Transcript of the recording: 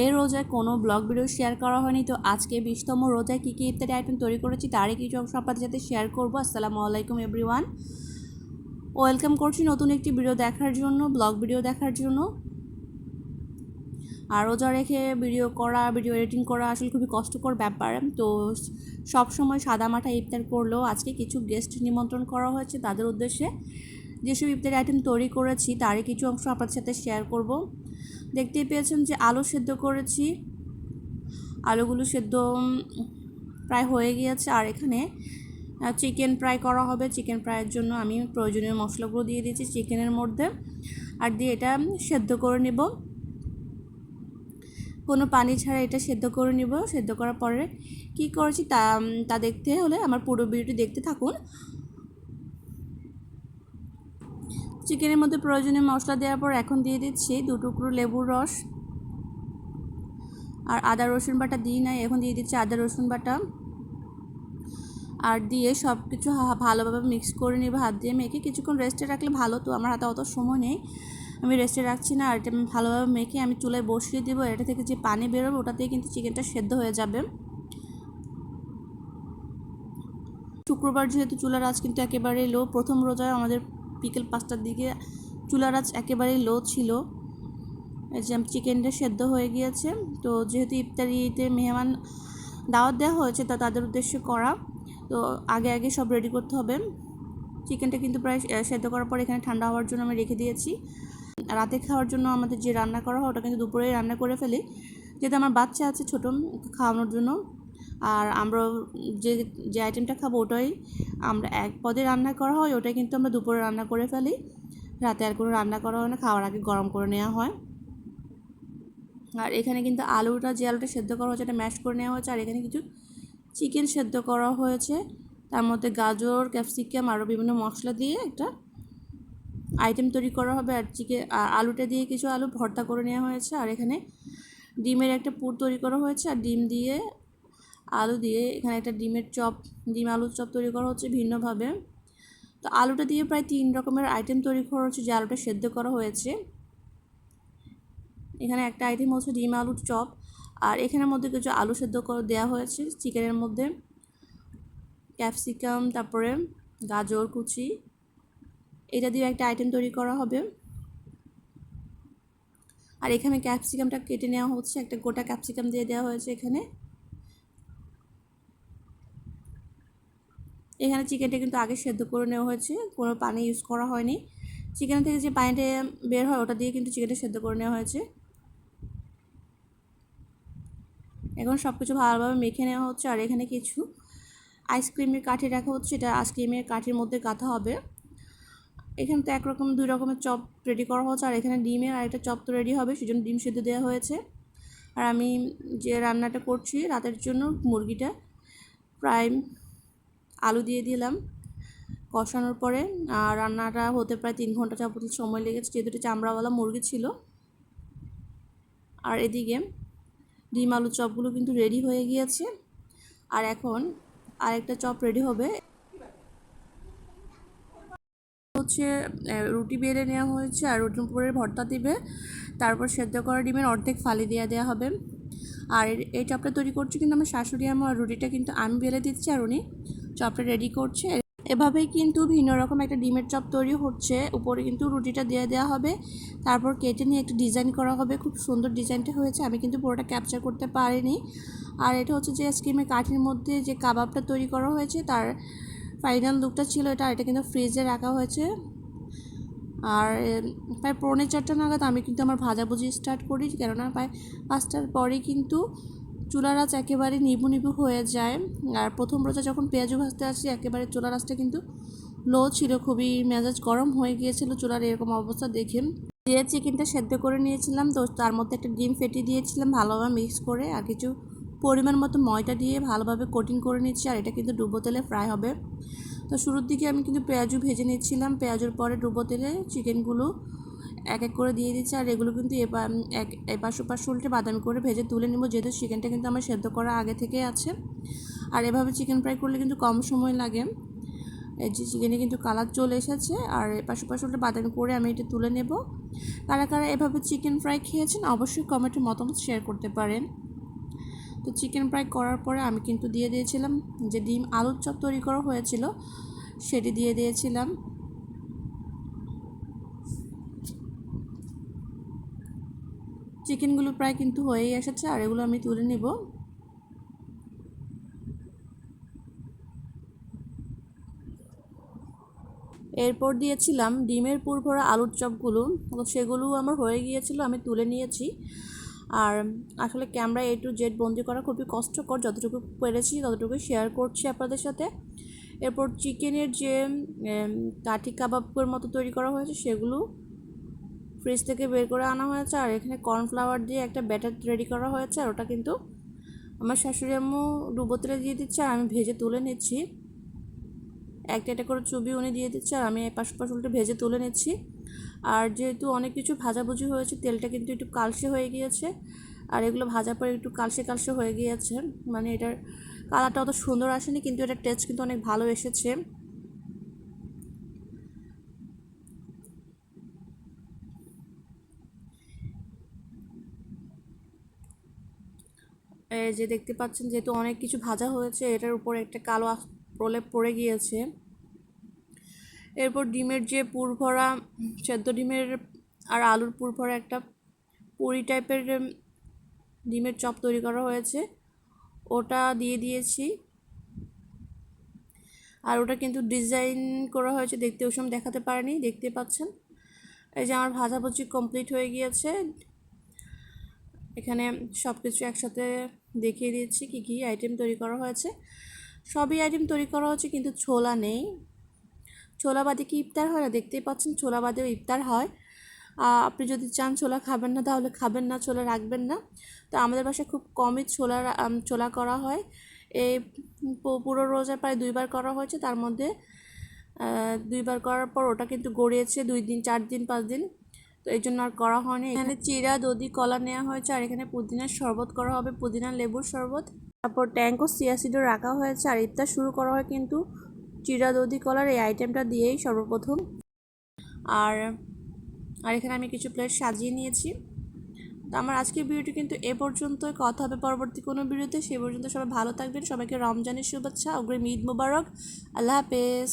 এই রোজায় কোনো ব্লগ ভিডিও শেয়ার করা হয়নি। তো আজকে বিশতম রোজায় কী কী ইত্যাদি আইটেম তৈরি করেছি তারই কিছু অংশ আপনাদের সাথে শেয়ার করব। আসসালামু আলাইকুম, এভরিওয়ান। ওয়েলকাম করছি নতুন একটি ভিডিও দেখার জন্য, ব্লগ ভিডিও দেখার জন্য। আর রোজা রেখে ভিডিও করা, ভিডিও এডিটিং করা আসলে খুবই কষ্টকর ব্যাপার। তো সব সময় সাদা মাঠা ইফতার করলেও আজকে কিছু গেস্ট নিমন্ত্রণ করা হয়েছে তাদের উদ্দেশ্যে। যেসব ইফতারি আইটেম তৈরি করেছি তারই কিছু অংশ আপনাদের সাথে শেয়ার করব। দেখতেই পেয়েছেন যে আলু সেদ্ধ করেছি। আলুগুলো সেদ্ধ প্রায় হয়ে গিয়েছে আর এখানে চিকেন ফ্রাই করা হবে। চিকেন ফ্রাইয়ের জন্য আমি প্রয়োজনীয় মশলাগুলো দিয়ে দিয়েছি চিকেনের মধ্যে। আর দিয়ে এটা সেদ্ধ করে নেব। কোনো পানি ছাড়া এটা সেদ্ধ করে নিব। সেদ্ধ করার পরে কি করেছি তা তা দেখতে হলে আমার পুরো ভিডিওটি দেখতে থাকুন। চিকেনের মধ্যে প্রয়োজনীয় মশলা দেওয়ার পর এখন দিয়ে দিচ্ছি দু টুকরো লেবুর রস আর আদা রসুন বাটা দিই নাই, এখন দিয়ে দিচ্ছি আদা রসুন বাটা। আর দিয়ে সব কিছু ভালোভাবে মিক্স করে নেবে, হাত দিয়ে মেখে। কিছুক্ষণ রেস্টে রাখলে ভালো তো, আমার হাতে অত সময় নেই। আমি রেস্টে রাখছি না, আর এটা ভালোভাবে মেখে আমি চুলায় বসিয়ে দেবো, এটা থেকে যে পানি বেরোবে ওটাতেই কিন্তু চিকেনটা সেদ্ধ হয়ে যাবে। শুক্রবার যেহেতু চুলার আঁচ কিন্তু একেবারে লো প্রথম রোজায় আমাদের বিকেল পাঁচটার দিকে চুলার আঁচ একেবারেই লো ছিল। এই যে চিকেনটা সেদ্ধ হয়ে গিয়েছে। তো যেহেতু ইফতারিতে মেহমান দাওয়াত দেওয়া হয়েছে, তা তাদের উদ্দেশ্যে করা। তো আগে আগে সব রেডি করতে হবে। চিকেনটা কিন্তু প্রায় সেদ্ধ করার পর এখানে ঠান্ডা হওয়ার জন্য আমি রেখে দিয়েছি। রাতে খাওয়ার জন্য আমাদের যে রান্না করা হয়, ওটা কিন্তু দুপুরেই রান্না করে ফেলি। যেহেতু আমার বাচ্চা আছে ছোটো, খাওয়ানোর জন্য। আর আমরা যে যে আইটেমটা খাব ওটাই। আমরা এক পদে রান্না করা হয়, ওটাই কিন্তু আমরা দুপুরে রান্না করে ফেলি। রাতে আর কোনো রান্না করা হয় না, খাওয়ার আগে গরম করে নেওয়া হয়। আর এখানে কিন্তু আলুটা, যে আলুটা সেদ্ধ করা হয়েছে এটা ম্যাশ করে নেওয়া হয়েছে। আর এখানে কিছু চিকেন সেদ্ধ করা হয়েছে। তার মধ্যে গাজর ক্যাপসিকাম আরও বিভিন্ন মশলা দিয়ে একটা আইটেম তৈরি করা হবে। আর চিকেন আর আলুটা দিয়ে কিছু আলু ভর্তা করে নেওয়া হয়েছে। আর এখানে ডিমের একটা পুর তৈরি করা হয়েছে। আর ডিম দিয়ে আলু দিয়ে এখানে একটা ডিমের চপ, ডিম আলুর চপ তৈরি করা হচ্ছে ভিন্নভাবে। তো আলুটা দিয়ে প্রায় তিন রকমের আইটেম তৈরি করা হচ্ছে, যে আলুটা সেদ্ধ করা হয়েছে। এখানে একটা আইটেম হচ্ছে ডিম আলুর চপ, আর এখানের মধ্যে কিছু আলু সেদ্ধ করে দেওয়া হয়েছে চিকেনের মধ্যে। ক্যাপসিকাম, তারপরে গাজর কুচি, এটা দিয়ে একটা আইটেম তৈরি করা হবে। আর এখানে ক্যাপসিকামটা কেটে নেওয়া হচ্ছে, একটা গোটা ক্যাপসিকাম দিয়ে দেওয়া হয়েছে এখানে। এখানে চিকেনটা কিন্তু আগে সেদ্ধ করে নেওয়া হয়েছে, কোনো পানি ইউজ করা হয়নি। চিকেন থেকে যে পানিটা বের হয়, ওটা দিয়ে কিন্তু চিকেনটা সেদ্ধ করে নেওয়া হয়েছে। এখন সব কিছু ভালোভাবে মেখে নেওয়া হচ্ছে, আর এখানে কিছু আইসক্রিমের কাঠি রাখা হচ্ছে, এটা আইসক্রিমের কাঠির মধ্যে গাঁথা হবে। এখানে তো একরকম, দুই রকমের চপ রেডি করা হচ্ছে, আর এখানে ডিমের আরেকটা চপ তো রেডি হবে, সেজন্য ডিম সেদ্ধ দেওয়া হয়েছে। আর আমি যে রান্নাটা করছি, রাতের জন্য মুরগিটা, প্রায় আলু দিয়ে দিলাম কষানোর পরে রান্নাটা হতে প্রায় তিন ঘণ্টা যাবত সময় লেগেছে, যেহেতু এটা চামড়াওয়ালা মুরগি ছিল। আর এদিকে ডিম আলু চপগুলো কিন্তু রেডি হয়ে গিয়েছে। আর এখন আরেকটা চপ রেডি হবে। হচ্ছে রুটি বেড়ে নেওয়া হয়েছে, আর রুটির উপরে ভর্তা দিবে। তারপর সেদ্ধ করা ডিমের অর্ধেক ফালি দিয়ে দেওয়া হবে। আর এই চপটা তৈরি করছি কিন্তু আমার শাশুড়ি আমার রুটিটা কিন্তু আমি বেলে দিচ্ছি, আর উনি চপটা রেডি করছে। এভাবেই কিন্তু ভিন্ন রকম একটা ডিমের চপ তৈরি হচ্ছে। উপরে কিন্তু রুটিটা দিয়ে দেওয়া হবে। তারপর কেটে নিয়ে একটু ডিজাইন করা হবে। খুব সুন্দর ডিজাইনটা হয়েছে। আমি কিন্তু পুরোটা ক্যাপচার করতে পারিনি। আর এটা হচ্ছে যে স্কিমের কাঠির মধ্যে যে কাবাবটা তৈরি করা হয়েছে, তার ফাইনাল লুকটা ছিল এটা। এটা কিন্তু ফ্রিজে রাখা হয়েছে। আর প্রায় পৌনে চারটা নাগাদ আমি কিন্তু আমার ভাজাভুজি স্টার্ট করি। কেননা প্রায় পাঁচটার পরেই কিন্তু চুলার একেবারে নিবু নিবু হয়ে যায়। আর প্রথম রোজা যখন পেঁয়াজু ভাজতে আসি, একেবারে চুলার কিন্তু লো ছিল, খুবই মেজাজ গরম হয়ে গিয়েছিল চুলার এরকম অবস্থা দেখে। দিয়ে চিকেনটা সেদ্ধ করে নিয়েছিলাম, তো তার মধ্যে একটা ডিম ফেটে দিয়েছিলাম, ভালোভাবে মিক্স করে, আর কিছু পরিমাণ মতো ময়দা দিয়ে ভালোভাবে কোটিং করে নিচ্ছি, আর এটা কিন্তু ডুবো তেলে ফ্রাই হবে। তো শুরুর দিকে আমি কিন্তু পেঁয়াজু ভেজে নিচ্ছিলাম, পেঁয়াজুর পরে ডুবো তেলে চিকেনগুলো এক এক করে দিয়ে দিচ্ছি, আর এগুলো কিন্তু এক, এপাশ ওপাশ উল্টে বাদামি করে ভেজে তুলে নেব। যেহেতু চিকেনটা কিন্তু আমার সেদ্ধ করা আগে থেকে আছে। আর এভাবে চিকেন ফ্রাই করলে কিন্তু কম সময় লাগে। এই যে চিকেনে কিন্তু কালার চলে এসেছে, আর পাশে পাশে উল্টে বাদামি করে আমি এটা তুলে নেব। কারা কারা এভাবে চিকেন ফ্রাই খেয়েছেন, অবশ্যই কমেন্টে মতামত শেয়ার করতে পারেন। তো চিকেন ফ্রাই করার পরে আমি কিন্তু দিয়ে দিয়েছিলাম যে ডিম আলুর চপ তৈরি করা হয়েছিল, সেটি দিয়ে দিয়েছিলাম। চিকেনগুলো প্রায় কিন্তু হয়েই এসেছে, আর এগুলো আমি তুলে নেব। এরপর দিয়েছিলাম ডিমের পুর ভরা আলুর চপগুলো সেগুলো আমার হয়ে গিয়েছিল, আমি তুলে নিয়েছি। আর আসলে ক্যামেরা এ টু জেড বন্দি করা খুবই কষ্টকর, যতটুকু পেরেছি ততটুকু শেয়ার করছি আপনাদের সাথে। এরপর চিকেনের যে কাঠি কাবাবের মতো তৈরি করা হয়েছে সেগুলো ফ্রিজ থেকে বের করে আনা হয়েছে, আর এখানে কর্নফ্লাওয়ার দিয়ে একটা ব্যাটার রেডি করা হয়েছে, আর ওটা কিন্তু আমার শাশুড়ি আম্মু ডুবোতলে দিয়ে দিচ্ছে, আর আমি ভেজে তুলে নিচ্ছি। একটা একটা করে চুবি উনি দিয়ে দিচ্ছে, আর আমি পাশ পাশ উল্টে ভেজে তুলে নিচ্ছি। আর যেহেতু অনেক কিছু ভাজাভুজি হয়েছে, তেলটা কিন্তু একটু কালসে হয়ে গিয়েছে, আর এগুলো ভাজার পরে একটু কালসে কালসে হয়ে গিয়েছে। মানে এটার কালারটা অত সুন্দর আসেনি, কিন্তু এটার টেস্ট কিন্তু অনেক ভালো এসেছে। যে দেখতে পাচ্ছেন যেহেতু অনেক কিছু ভাজা হয়েছে, এটার উপরে একটা কালো প্রলেপ পড়ে গিয়েছে। এরপর ডিমের যে পুর ভরা সেদ্ধ ডিমের আর আলুর পুর ভরা একটা পুরি টাইপের ডিমের চপ তৈরি করা হয়েছে। ওটা দিয়ে দিয়েছি। আর ওটা কিন্তু ডিজাইন করা হয়েছে, দেখতে ওই সময় দেখাতে পারেনি, দেখতে পাচ্ছেন। এই যে আমার ভাজাভুজি কমপ্লিট হয়ে গিয়েছে। এখানে সব কিছু একসাথে দেখিয়ে দিয়েছি, কী কী আইটেম তৈরি করা হয়েছে। সবই আইটেম তৈরি করা হয়েছে, কিন্তু ছোলা নেই। ছোলা বাদে কি ইফতার হয় না? দেখতেই পাচ্ছেন ছোলা বাদেও ইফতার হয়। আপনি যদি চান ছোলা খাবেন না, তাহলে খাবেন না, ছোলা রাখবেন না। তো আমাদের বাসায় খুব কমই ছোলা ছোলা করা হয়। এই পুরো রোজা প্রায় দুইবার করা হয়েছে, তার মধ্যে দুইবার করার পর ওটা কিন্তু গড়িয়েছে দুই দিন, চার দিন, পাঁচ দিন। তো এই জন্য আর করা হয়নি। এখানে চিরা, দধি, কলা নেওয়া হয়েছে আর এখানে পুদিনার শরবত করা হবে, পুদিনা, লেবুর শরবত। তারপর ট্যাঙ্ক ও সিয়াসিডও রাখা হয়েছে আর ইফতার শুরু করা হয় কিন্তু চিরা, দধি, কলার এই আইটেমটা দিয়েই সর্বপ্রথম। আর আর এখানে আমি কিছু প্লেট সাজিয়ে নিয়েছি। তো আমার আজকের ভিডিওটি কিন্তু এ পর্যন্ত কথা হবে পরবর্তী কোনো ভিডিওতে। সে পর্যন্ত সবাই ভালো থাকবেন। সবাইকে রমজানের শুভেচ্ছা, অগ্রিম ঈদ মুবারক। আল্লাহ হাফেজ।